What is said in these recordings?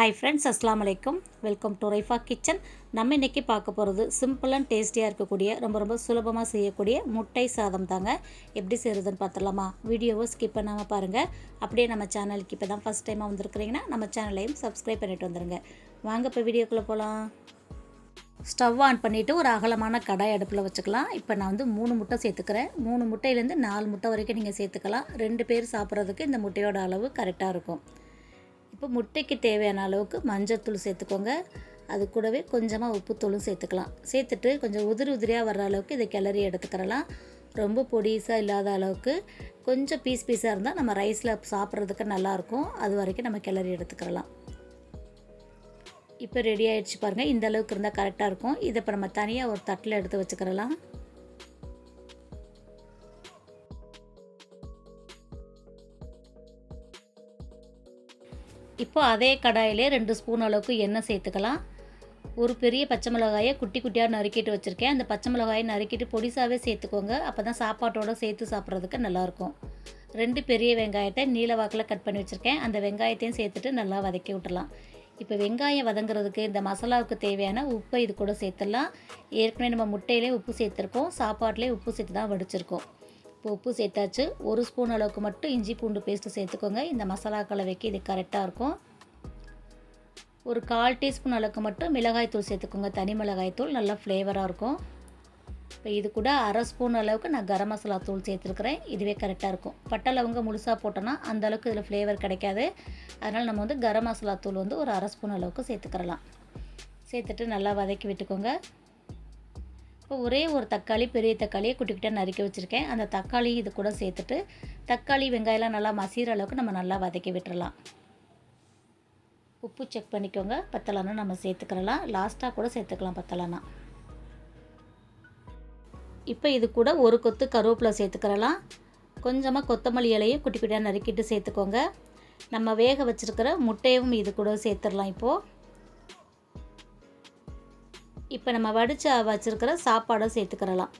Hi friends அஸ்லாம் அலைக்கும் welcome to Raifa kitchen நம்ம இன்றைக்கி பார்க்க போகிறது சிம்பிள் அண்ட் டேஸ்டியாக இருக்கக்கூடிய ரொம்ப ரொம்ப சுலபமாக செய்யக்கூடிய முட்டை சாதம் தாங்க. எப்படி செய்கிறதுன்னு பார்த்துடலாமா? வீடியோவை ஸ்கிப் பண்ணாமல் பாருங்கள் அப்படியே நம்ம சேனலுக்கு இப்போ தான் ஃபஸ்ட் டைமாக வந்திருக்கிறீங்கன்னா நம்ம சேனலையும் சப்ஸ்கிரைப் பண்ணிட்டு வந்துடுங்க வாங்க இப்போ வீடியோக்குள்ளே போகலாம் ஸ்டவ் ஆன் பண்ணிவிட்டு ஒரு அகலமான கடாய் அடுப்பில் வச்சுக்கலாம். இப்போ நான் வந்து மூணு முட்டை சேர்த்துக்கிறேன். மூணு முட்டையிலேருந்து நாலு முட்டை வரைக்கும் நீங்கள் சேர்த்துக்கலாம். ரெண்டு பேர் சாப்பிட்றதுக்கு இந்த முட்டையோட அளவு கரெக்டாக இருக்கும். இப்போ முட்டைக்கு தேவையான அளவுக்கு மஞ்சத்தூள் சேர்த்துக்கோங்க. அது கூடவே கொஞ்சமாக உப்புத்தூளும் சேர்த்துக்கலாம். சேர்த்துட்டு கொஞ்சம் உதிரி உதிரியாக வர்ற அளவுக்கு இதை கிளறி எடுத்துக்கிறலாம். ரொம்ப பொடிசாக இல்லாத அளவுக்கு கொஞ்சம் பீஸ் பீஸாக இருந்தால் நம்ம ரைஸில் சாப்பிட்றதுக்கு நல்லாயிருக்கும் அது வரைக்கும் நம்ம கிளறி எடுத்துக்கிறலாம். இப்போ ரெடி ஆகிடுச்சு பாருங்கள் இந்த அளவுக்கு இருந்தால் கரெக்டாக இருக்கும். இதை இப்போ நம்ம தனியாக ஒரு தட்டில் எடுத்து வச்சுக்கிறலாம். இப்போ அதே கடாயிலே ரெண்டு ஸ்பூன் அளவுக்கு எண்ணெய் சேர்த்துக்கலாம். ஒரு பெரிய பச்சை மிளகாயை குட்டி குட்டியாக நறுக்கிட்டு வச்சுருக்கேன். அந்த பச்சை மிளகாயை நறுக்கிட்டு பொடிசாகவே சேர்த்துக்கோங்க. அப்போ தான் சாப்பாட்டோடு சேர்த்து சாப்பிட்றதுக்கு நல்லாயிருக்கும். ரெண்டு பெரிய வெங்காயத்தை நீல வாக்கில் கட் பண்ணி வச்சுருக்கேன். அந்த வெங்காயத்தையும் சேர்த்துட்டு நல்லா வதக்கி விட்டுலாம் இப்போ வெங்காயம் வதங்குறதுக்கு இந்த மசாலாவுக்கு தேவையான உப்பை இது கூட சேர்த்துடலாம். ஏற்கனவே நம்ம முட்டையிலே உப்பு சேர்த்துருக்கோம். சாப்பாட்டிலே உப்பு சேர்த்து தான் வடிச்சிருக்கோம். இப்போ உப்பு சேர்த்தாச்சு. ஒரு ஸ்பூன் அளவுக்கு மட்டும் இஞ்சி பூண்டு பேஸ்ட்டு சேர்த்துக்கோங்க. இந்த மசாலா கலவைக்கு இது கரெக்டாக இருக்கும். ஒரு கால் டீஸ்பூன் அளவுக்கு மட்டும் மிளகாய்த்தூள் சேர்த்துக்கோங்க. தனி மிளகாய்த்தூள் நல்லா ஃப்ளேவராக இருக்கும். இப்போ இது கூட அரை ஸ்பூன் அளவுக்கு நான் கரம் மசாலா தூள் சேர்த்துருக்குறேன். இதுவே கரெக்டாக இருக்கும். பட்டை லவங்க முழுசாக போட்டோன்னா அந்த அளவுக்கு இதில் ஃப்ளேவர் கிடைக்காது. அதனால் நம்ம வந்து கரம் மசாலா தூள் வந்து ஒரு அரை ஸ்பூன் அளவுக்கு சேர்த்துக்கிறலாம். சேர்த்துட்டு நல்லா வதக்கி விட்டுக்கோங்க. இப்போ ஒரே ஒரு தக்காளி பெரிய தக்காளியை குட்டிக்கிட்ட நறுக்கி வச்சுருக்கேன். அந்த தக்காளி இது கூட சேர்த்துட்டு தக்காளி வெங்காயம்லாம் நல்லா மசிகிற அளவுக்கு நம்ம நல்லா வதக்கி விட்டுறலாம். உப்பு செக் பண்ணிக்கோங்க. பத்தலானா நம்ம சேர்த்துக்கிறலாம். லாஸ்ட்டாக கூட சேர்த்துக்கலாம் பத்தலானா இப்போ இது கூட ஒரு கொத்து கருவேப்பிலை சேர்த்துக்கிறலாம். கொஞ்சமாக கொத்தமல்லி இலையும் குட்டி குட்டியாக நறுக்கிட்டு சேர்த்துக்கோங்க. நம்ம வேக வச்சுருக்கிற முட்டையும் இது கூட சேர்த்துடலாம் இப்போது இப்போ நம்ம வடித்து வச்சுருக்கிற சாப்பாடும் சேர்த்துக்கிறலாம்.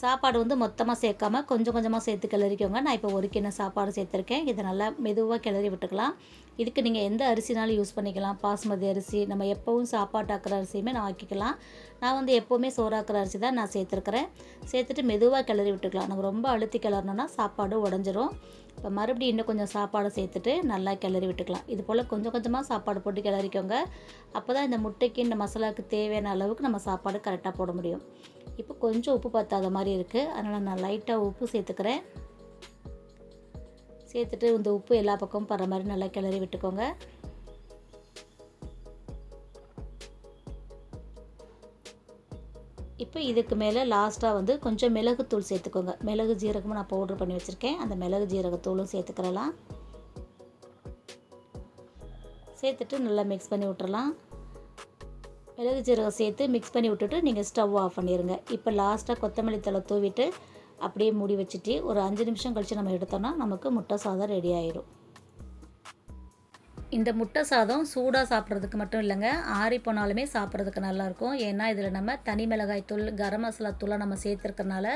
சாப்பாடு வந்து மொத்தமாக சேர்க்காம கொஞ்சம் கொஞ்சமாக சேர்த்து கிளறிக்கோங்க. நான் இப்போ ஒரு கிண்ண சாப்பாடு சேர்த்துருக்கேன். இதை நல்லா மெதுவாக கிளறி விட்டுக்கலாம். இதுக்கு நீங்கள் எந்த அரிசினாலும் யூஸ் பண்ணிக்கலாம். பாஸ்மதி அரிசி நம்ம எப்போவும் சாப்பாட்டாக்கிற அரிசியுமே நான் ஆக்கிக்கலாம் நான் வந்து எப்போவுமே சோறாக்குற அரிசி தான் நான் சேர்த்துருக்குறேன். சேர்த்துட்டு மெதுவாக கிளறி விட்டுக்கலாம். நம்ம ரொம்ப அழுத்தி கிளறணுன்னா சாப்பாடு உடஞ்சிரும். இப்போ மறுபடியும் இன்னும் கொஞ்சம் சாப்பாடு சேர்த்துட்டு நல்லா கிளறி விட்டுக்கலாம். இது போல் கொஞ்சம் கொஞ்சமாக சாப்பாடு போட்டு கிளறிக்கோங்க. அப்போ தான் இந்த முட்டைக்கு இந்த மசாலாவுக்கு தேவையான அளவுக்கு நம்ம சாப்பாடு கரெக்டாக போட முடியும். இப்போ கொஞ்சம் உப்பு பத்தாத மாதிரி இருக்குது அதனால் நான் லைட்டாக உப்பு சேர்த்துக்கிறேன். சேர்த்துட்டு இந்த உப்பு எல்லா பக்கமும் படுற மாதிரி நல்லா கிளறி விட்டுக்கோங்க. இப்போ இதுக்கு மேலே லாஸ்ட்டாக வந்து கொஞ்சம் மிளகுத்தூள் சேர்த்துக்கோங்க. மிளகு ஜீரகமும் நான் பவுட்ரு பண்ணி வச்சுருக்கேன். அந்த மிளகு ஜீரகத்தூளும் சேர்த்துக்கிறலாம். சேர்த்துட்டு நல்லா மிக்ஸ் பண்ணி விட்டுறலாம். மிளகு ஜீரகம் சேர்த்து மிக்ஸ் பண்ணி விட்டுட்டு நீங்கள் ஸ்டவ் ஆஃப் பண்ணிடுங்க இப்போ லாஸ்ட்டாக கொத்தமல்லி தலை தூவிட்டு அப்படியே மூடி வச்சுட்டு ஒரு அஞ்சு நிமிஷம் கழித்து நம்ம எடுத்தோம்னா நமக்கு முட்டை சாதம் ரெடி ஆயிடும் இந்த முட்டை சாதம் சூடாக சாப்பிட்றதுக்கு மட்டும் இல்லைங்க. ஆறி போனாலுமே சாப்பிட்றதுக்கு நல்லாயிருக்கும். ஏன்னா இதில் நம்ம தனி மிளகாய் தூள் கரம் மசாலா தூளை நம்ம சேர்த்துருக்கறனால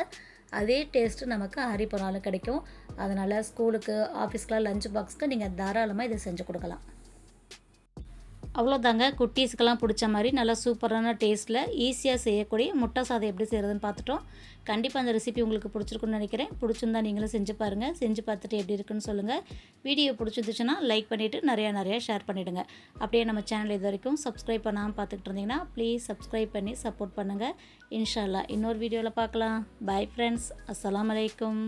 அதே டேஸ்ட்டு நமக்கு ஆறி போனாலும் கிடைக்கும். அதனால் ஸ்கூலுக்கு ஆஃபீஸ்க்கெலாம் லஞ்ச் பாக்ஸ்க்கு நீங்கள் தாராளமாக இதை செஞ்சு கொடுக்கலாம். அவ்வளோதாங்க. குட்டீஸ்க்கெல்லாம் பிடிச்ச மாதிரி நல்லா சூப்பரான டேஸ்ட்டில் ஈஸியாக செய்யக்கூடிய முட்டை சாதம் எப்படி செய்கிறதுன்னு பார்த்துட்டோம். கண்டிப்பாக அந்த ரெசிபி உங்களுக்கு பிடிச்சிருக்குன்னு நினைக்கிறேன். பிடிச்சிருந்தா நீங்களும் செஞ்சு பாருங்கள் செஞ்சு பார்த்துட்டு எப்படி இருக்குன்னு சொல்லுங்கள் வீடியோ பிடிச்சிருந்துச்சுன்னா லைக் பண்ணிவிட்டு நிறையா நிறையா ஷேர் பண்ணிவிடுங்க அப்படியே நம்ம சேனல் இது வரைக்கும் சப்ஸ்கிரைப் பண்ணாமல் பார்த்துக்கிட்டு இருந்தீங்கன்னா ப்ளீஸ் சப்ஸ்கிரைப் பண்ணி சப்போர்ட் பண்ணுங்கள் இன்ஷால்லா இன்னொரு வீடியோவில் பார்க்கலாம். Bye friends. அஸ்லாம் வலைக்கம்